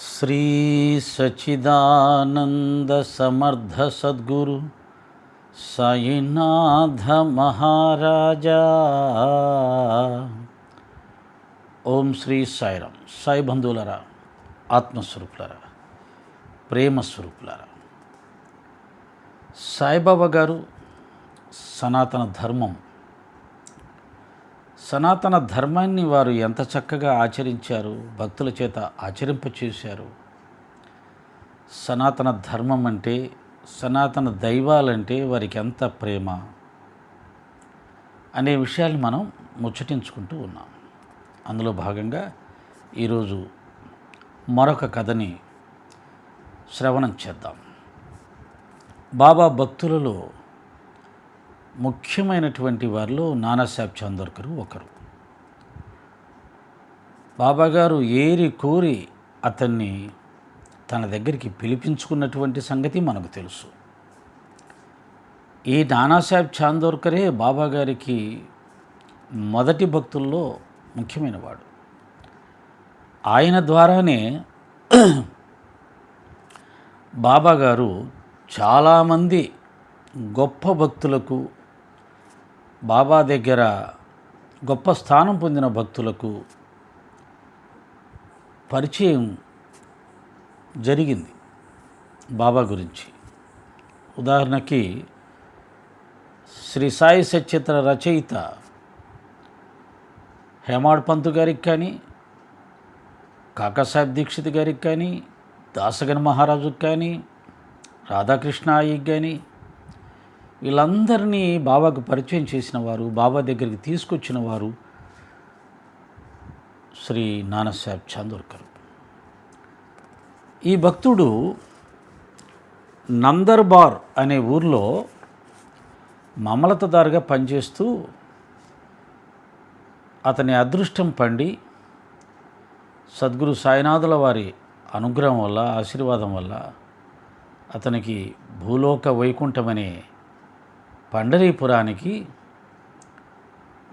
శ్రీ సచిదానంద సమర్థ సద్గురు సాయినాథ మహారాజా. ఓం శ్రీ సాయిరామ్ సాయి బంధువులరా ఆత్మస్వరూపులరా ప్రేమస్వరూపులరా. సాయిబాబా గారు సనాతన ధర్మం సనాతన ధర్మాన్ని వారు ఎంత చక్కగా ఆచరించారు భక్తుల చేత ఆచరింపచేశారు సనాతన ధర్మం అంటే సనాతన దైవాలంటే వారికి ఎంత ప్రేమ అనే విషయాలు మనం ముచ్చటించుకుంటూ ఉన్నాం. అందులో భాగంగా ఈరోజు మరొక కథని శ్రవణం చేద్దాం. బాబా భక్తులలో ముఖ్యమైనటువంటి వారిలో నానాసాహెబ్ చందోర్కర్ ఒకరు. బాబాగారు ఏరి కోరి అతన్ని తన దగ్గరికి పిలిపించుకున్నటువంటి సంగతి మనకు తెలుసు. ఈ నానాసాహెబ్ చాందోర్కరే బాబాగారికి మొదటి భక్తుల్లో ముఖ్యమైనవాడు. ఆయన ద్వారానే బాబాగారు చాలామంది గొప్ప భక్తులకు బాబా దగ్గర గొప్ప స్థానం పొందిన భక్తులకు పరిచయం జరిగింది బాబా గురించి. ఉదాహరణకి శ్రీ సాయి సచిత్ర రచయిత హేమాడ్ పంతు గారికి కానీ కాకాసాహెబ్ దీక్షిత్ గారికి కానీ దాసగన్ మహారాజుకి కానీ రాధాకృష్ణ అయ్యకి కానీ వీళ్ళందరినీ బాబాకు పరిచయం చేసిన వారు బాబా దగ్గరికి తీసుకొచ్చిన వారు శ్రీ నానాసాహెబ్ చాందోర్కర్. ఈ భక్తుడు నందర్బార్ అనే ఊర్లో మమలతదారుగా పనిచేస్తూ అతని అదృష్టం పండి సద్గురు సాయినాథుల వారి అనుగ్రహం వల్ల ఆశీర్వాదం వల్ల అతనికి భూలోక వైకుంఠమనే పండరీపురానికి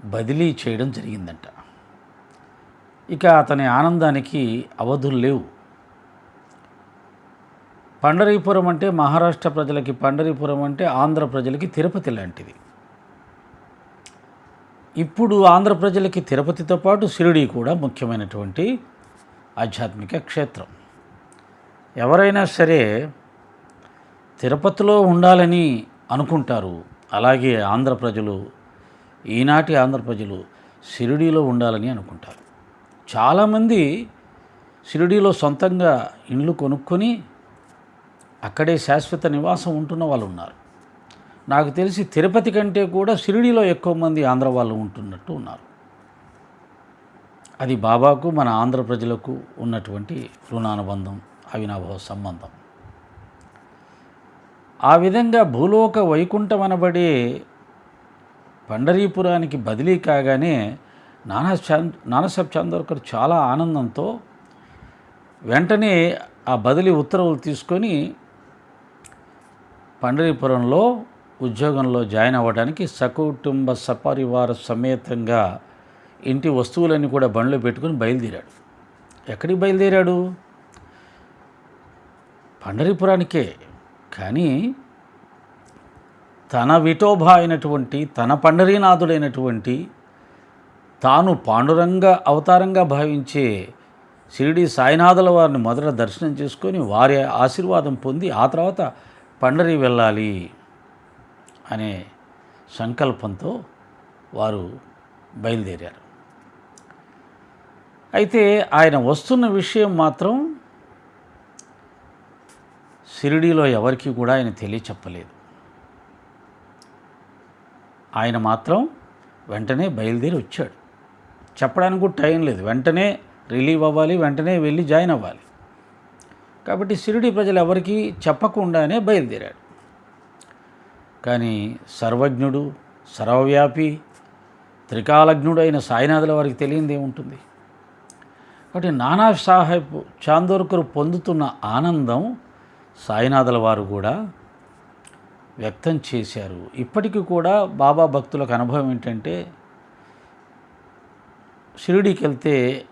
బదిలీ చేయడం జరిగిందంట. ఇక అతని ఆనందానికి అవధులు లేవు. పండరీపురం అంటే మహారాష్ట్ర ప్రజలకి పండరీపురం అంటే ఆంధ్ర ప్రజలకి తిరుపతి లాంటిది. ఇప్పుడు ఆంధ్ర ప్రజలకి తిరుపతితో పాటు షిరిడి కూడా ముఖ్యమైనటువంటి ఆధ్యాత్మిక క్షేత్రం. ఎవరైనా సరే తిరుపతిలో ఉండాలని అనుకుంటారు అలాగే ఆంధ్ర ప్రజలు ఈనాటి ఆంధ్ర ప్రజలు షిరిడీలో ఉండాలని అనుకుంటారు. చాలామంది షిరిడీలో సొంతంగా ఇండ్లు కొనుక్కొని అక్కడే శాశ్వత నివాసం ఉంటున్న వాళ్ళు ఉన్నారు. నాకు తెలిసి తిరుపతి కంటే కూడా షిరిడీలో ఎక్కువ మంది ఆంధ్ర వాళ్ళు ఉంటున్నట్టు ఉన్నారు. అది బాబాకు మన ఆంధ్ర ప్రజలకు ఉన్నటువంటి రుణానుబంధం అవినాభావ సంబంధం. ఆ విధంగా భూలోక వైకుంఠం అనబడే పండరీపురానికి బదిలీ కాగానే నానా చాంద్ చాందోర్కర్ చాలా ఆనందంతో వెంటనే ఆ బదిలీ ఉత్తర్వులు తీసుకొని పండరీపురంలో ఉద్యోగంలో జాయిన్ అవ్వడానికి సకుటుంబ సపరివార సమేతంగా ఇంటి వస్తువులన్నీ కూడా బండ్లో పెట్టుకుని బయలుదేరాడు. ఎక్కడికి బయలుదేరాడు? పండరీపురానికే. కానీ తన విఠోభా అయినటువంటి తన పండరీనాథుడైనటువంటి తాను పాండురంగ అవతారంగా భావించే షిరిడి సాయినాథుల వారిని మొదట దర్శనం చేసుకొని వారి ఆశీర్వాదం పొంది ఆ తర్వాత పండరి వెళ్ళాలి అనే సంకల్పంతో వారు బయలుదేరారు. అయితే ఆయన వస్తున్న విషయం మాత్రం షిరిడీలో ఎవరికి కూడా ఆయన తెలియచెప్పలేదు. ఆయన మాత్రం వెంటనే బయలుదేరి వచ్చాడు. చెప్పడానికి కూడా టైం లేదు. వెంటనే రిలీవ్ అవ్వాలి వెంటనే వెళ్ళి జాయిన్ అవ్వాలి. కాబట్టి షిరిడి ప్రజలు ఎవరికి చెప్పకుండానే బయలుదేరాడు కానీ సర్వజ్ఞుడు సర్వవ్యాపి త్రికాలజ్ఞుడు అయిన సాయినాథుల వారికి తెలియంది ఏముంటుంది? కాబట్టి నానా సాహెబ్ చాందోర్కర్ పొందుతున్న ఆనందం సాయినాథుల వారు కూడా వ్యక్తం చేశారు. ఇప్పటికీ కూడా బాబా భక్తులకు అనుభవం ఏంటంటే షిరిడీకి వెళ్తే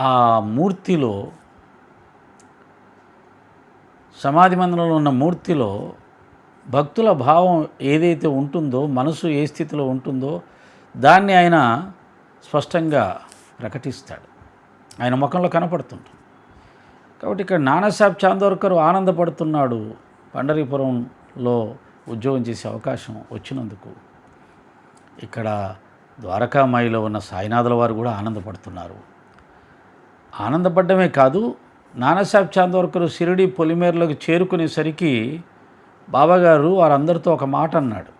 ఆ మూర్తిలో సమాధి మందిరంలో ఉన్న మూర్తిలో భక్తుల భావం ఏదైతే ఉంటుందో మనసు ఏ స్థితిలో ఉంటుందో దాన్ని ఆయన స్పష్టంగా ప్రకటిస్తాడు. ఆయన ముఖంలో కనపడుతుంటుంది. కాబట్టి ఇక్కడ నానాసాహెబ్ చాందోర్కర్ ఆనందపడుతున్నాడు. పండరీపురంలో ఉద్యోగం చేసే అవకాశం వచ్చినందుకు. ఇక్కడ ద్వారకామాయిలో ఉన్న సాయినాథుల వారు కూడా ఆనందపడుతున్నారు. ఆనందపడమే కాదు నానాసాహెబ్ చాందోర్కర్ షిరిడి పొలిమేరలోకి చేరుకునేసరికి బాబాగారు వారందరితో ఒక మాట అన్నాడు.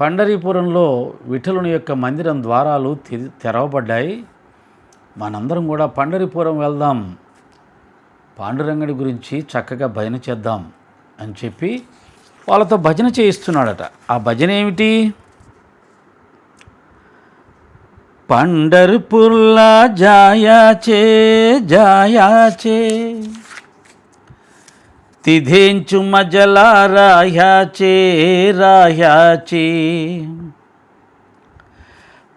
పండరీపురంలో విఠలుని యొక్క మందిరం ద్వారాలు తెరవబడ్డాయి. మనందరం కూడా పండరీపురం వెళ్దాం పాండురంగడి గురించి చక్కగా భజన చేద్దాం అని చెప్పి వాళ్ళతో భజన చేయిస్తున్నాడట. ఆ భజన ఏమిటి? పండర్పుర్లా జాయాచే జాయాచే. తిధేంచు మజలా రాయాచే రాయాచే.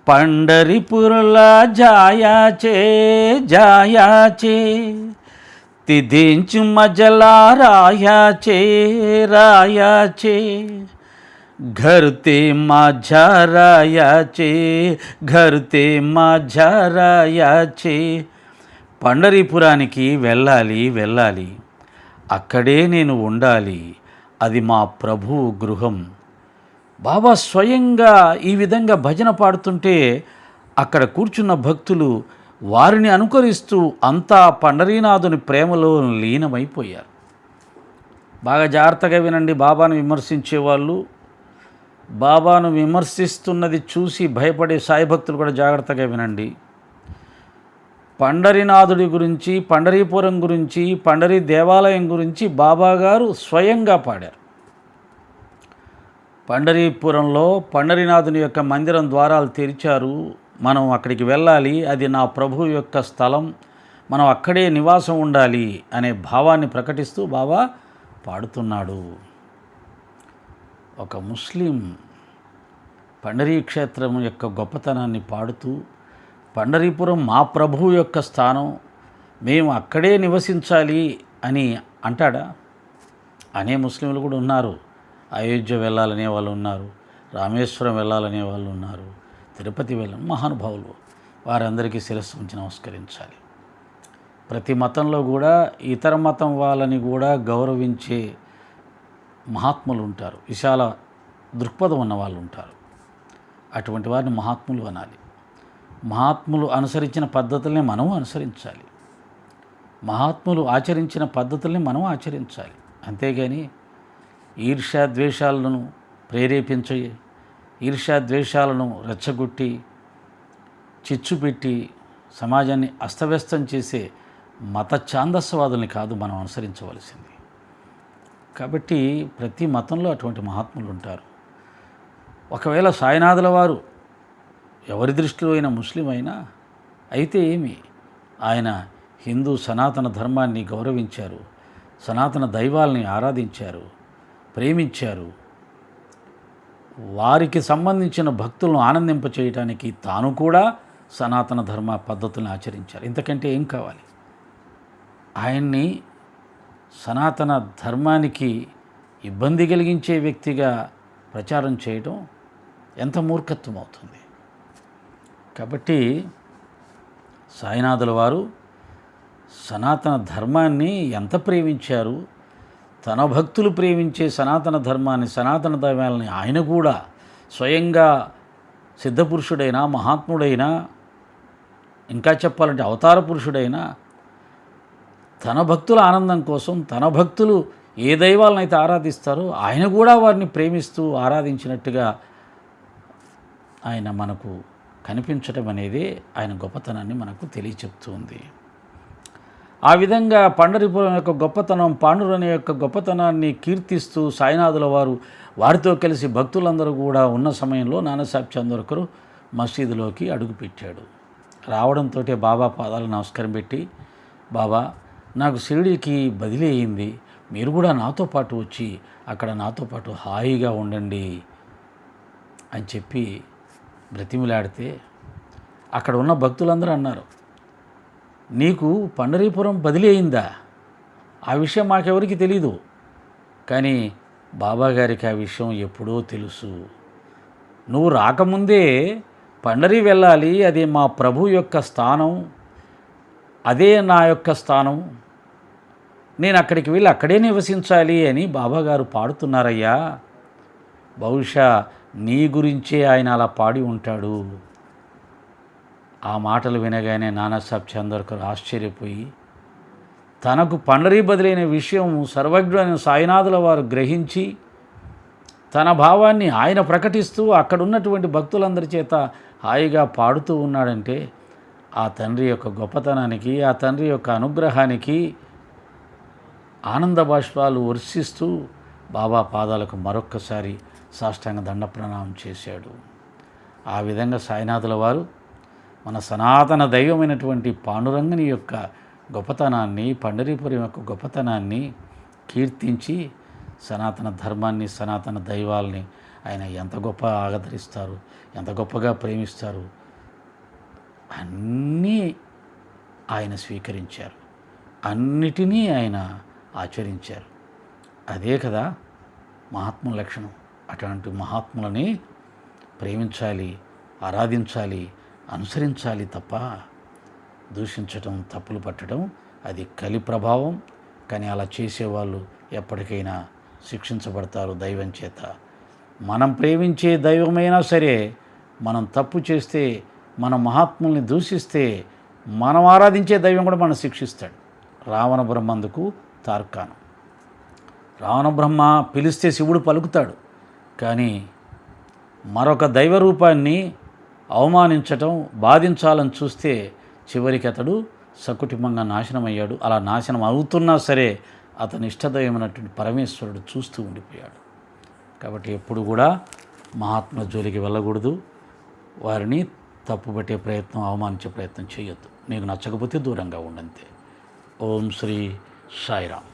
పండరిపురలా జాయాచే జాయాచే. తిథించు మజలా రాయాచే రాయాచే घर ते माझ्या रायाचे घर ते माझ्या రాయాచే పండరీపురానికి వెళ్ళాలి వెళ్ళాలి అక్కడే నేను ఉండాలి అది మా ప్రభు గృహం బాబా స్వయంగా ఈ విధంగా భజన పాడుతుంటే అక్కడ కూర్చున్న భక్తులు వారిని అనుకరిస్తూ అంతా పండరీనాథుని ప్రేమలో లీనమైపోయారు. బాగా జాగ్రత్తగా వినండి బాబాను విమర్శించే వాళ్ళు బాబాను విమర్శిస్తున్నది చూసి భయపడే సాయి భక్తులు కూడా జాగ్రత్తగా వినండి. పండరీనాథుడి గురించి పండరీపురం గురించి పండరీ దేవాలయం గురించి బాబాగారు స్వయంగా పాడారు. పండరీపురంలో పండరీనాథుని యొక్క మందిరం ద్వారాలు తెరిచారు. మనం అక్కడికి వెళ్ళాలి అది నా ప్రభు యొక్క స్థలం మనం అక్కడే నివాసం ఉండాలి అనే భావాన్ని ప్రకటిస్తూ బాబా పాడుతున్నాడు. ఒక ముస్లిం పండరీ క్షేత్రం యొక్క గొప్పతనాన్ని పాడుతూ పండరీపురం మా ప్రభువు యొక్క స్థానం మేము అక్కడే నివసించాలి అని అంటాడా? అనే ముస్లింలు కూడా ఉన్నారు. అయోధ్య వెళ్ళాలనే వాళ్ళు ఉన్నారు. రామేశ్వరం వెళ్ళాలనే వాళ్ళు ఉన్నారు. తిరుపతి వెళ్ళిన మహానుభావులు వారందరికీ శిరస్సు ఉంచి నమస్కరించాలి. ప్రతి మతంలో కూడా ఇతర మతం వాళ్ళని కూడా గౌరవించే మహాత్ములు ఉంటారు. విశాల దృక్పథం ఉన్న వాళ్ళు ఉంటారు. అటువంటి వారిని మహాత్ములు అనాలి. మహాత్ములు అనుసరించిన పద్ధతుల్ని మనం అనుసరించాలి. మహాత్ములు ఆచరించిన పద్ధతుల్ని మనం ఆచరించాలి. అంతేగాని ఈర్ష్యా ద్వేషాలను ప్రేరేపించే ఈర్ష్యాద్వేషాలను రెచ్చగొట్టి చిచ్చు పెట్టి సమాజాన్ని అస్తవ్యస్తం చేసే మత ఛాందస్వాదుల్ని కాదు మనం అనుసరించవలసింది. కాబట్టి ప్రతి మతంలో అటువంటి మహాత్ములు ఉంటారు. ఒకవేళ సాయినాథుల వారు ఎవరి దృష్టిలో అయినా ముస్లిం అయినా అయితే ఏమి? ఆయన హిందూ సనాతన ధర్మాన్ని గౌరవించారు సనాతన దైవాల్ని ఆరాధించారు ప్రేమించారు వారికి సంబంధించిన భక్తులను ఆనందింపచేయటానికి తాను కూడా సనాతన ధర్మ పద్ధతులను ఆచరించారు ఇంతకంటే ఏం కావాలి? ఆయన్ని సనాతన ధర్మానికి ఇబ్బంది కలిగించే వ్యక్తిగా ప్రచారం చేయడం ఎంత మూర్ఖత్వం అవుతుంది కాబట్టి సాయినాథుల వారు సనాతన ధర్మాన్ని ఎంత ప్రేమించారు? తన భక్తులు ప్రేమించే సనాతన ధర్మాన్ని సనాతన దైవాలని ఆయన కూడా స్వయంగా సిద్ధపురుషుడైనా మహాత్ముడైనా ఇంకా చెప్పాలంటే అవతార పురుషుడైనా తన భక్తుల ఆనందం కోసం తన భక్తులు ఏ దైవాలనైతే ఆరాధిస్తారో ఆయన కూడా వారిని ప్రేమిస్తూ ఆరాధించినట్టుగా ఆయన మనకు కనిపించటం అనేది ఆయన గొప్పతనాన్ని మనకు తెలియచెప్తుంది. ఆ విధంగా పండరిపురం యొక్క గొప్పతనం పాండురని యొక్క గొప్పతనాన్ని కీర్తిస్తూ సాయినాథుల వారు వారితో కలిసి భక్తులందరూ కూడా ఉన్న సమయంలో నానాసాహెబ్ చంద్రకరు మసీదులోకి అడుగుపెట్టాడు. రావడంతో బాబా పాదాలు నమస్కారం పెట్టి బాబా నాకు షిరిడికి బదిలీ అయింది. మీరు కూడా నాతో పాటు వచ్చి అక్కడ నాతో పాటు హాయిగా ఉండండి అని చెప్పి బ్రతిమిలాడితే అక్కడ ఉన్న భక్తులందరూ అన్నారు. నీకు పండరీపురం బదిలీ అయిందా? ఆ విషయం మాకెవరికి తెలీదు. కానీ బాబాగారికి ఆ విషయం ఎప్పుడో తెలుసు. నువ్వు రాకముందే పండరి వెళ్ళాలి అది మా ప్రభు యొక్క స్థానం అదే నా యొక్క స్థానం. నేను అక్కడికి వెళ్ళి అక్కడే నివసించాలి అని బాబాగారు పాడుతున్నారయ్యా. బహుశా నీ గురించే ఆయన అలా పాడి ఉంటాడు. ఆ మాటలు వినగానే నానాసాబ్ చందర్కర్ ఆశ్చర్యపోయి తనకు పండరీ బదిలైన విషయం సర్వజ్ఞుడైన సాయినాథుల వారు గ్రహించి తన భావాన్ని ఆయన ప్రకటిస్తూ అక్కడ ఉన్నటువంటి భక్తులందరి చేత హాయిగా పాడుతూ ఉన్నాడంటే ఆ తండ్రి యొక్క గొప్పతనానికి ఆ తండ్రి యొక్క అనుగ్రహానికి ఆనంద బాష్పాలు వర్షిస్తూ బాబా పాదాలకు మరొక్కసారి సాష్టాంగ దండ ప్రణామం చేశాడు. ఆ విధంగా సాయినాథుల వారు మన సనాతన దైవమైనటువంటి పాండురంగని యొక్క గొప్పతనాన్ని పండరీపురం యొక్క గొప్పతనాన్ని కీర్తించి సనాతన ధర్మాన్ని సనాతన దైవాల్ని ఆయన ఎంత గొప్ప ఆదరిస్తారు ఎంత గొప్పగా ప్రేమిస్తారు అన్నీ ఆయన స్వీకరించారు. అన్నిటినీ ఆయన ఆచరించారు. అదే కదా మహాత్ముల లక్షణం. అటువంటి మహాత్ములని ప్రేమించాలి ఆరాధించాలి అనుసరించాలి తప్ప దూషించటం తప్పులు పట్టడం అది కలి ప్రభావం. కానీ అలా చేసేవాళ్ళు ఎప్పటికైనా శిక్షించబడతారు దైవం చేత. మనం ప్రేమించే దైవమైనా సరే మనం తప్పు చేస్తే మన మహాత్ముల్ని దూషిస్తే మనం ఆరాధించే దైవం కూడా మనం శిక్షిస్తాడు. రావణ బ్రహ్మందుకు తార్కాణం. రావణ బ్రహ్మ పిలిస్తే శివుడు పలుకుతాడు. కానీ మరొక దైవ రూపాన్ని అవమానించటం బాధించాలని చూస్తే చివరికి అతడు సకుటుంబంగా నాశనమయ్యాడు. అలా నాశనం అవుతున్నా సరే అతని ఇష్టదైవమైనటువంటి పరమేశ్వరుడు చూస్తూ ఉండిపోయాడు. కాబట్టి ఎప్పుడు కూడా మహాత్మ జోలికి వెళ్ళకూడదు. వారిని తప్పుపట్టే ప్రయత్నం అవమానించే ప్రయత్నం చేయొద్దు. నీకు నచ్చకపోతే దూరంగా ఉండంతే. ఓం శ్రీ సాయిరామ్.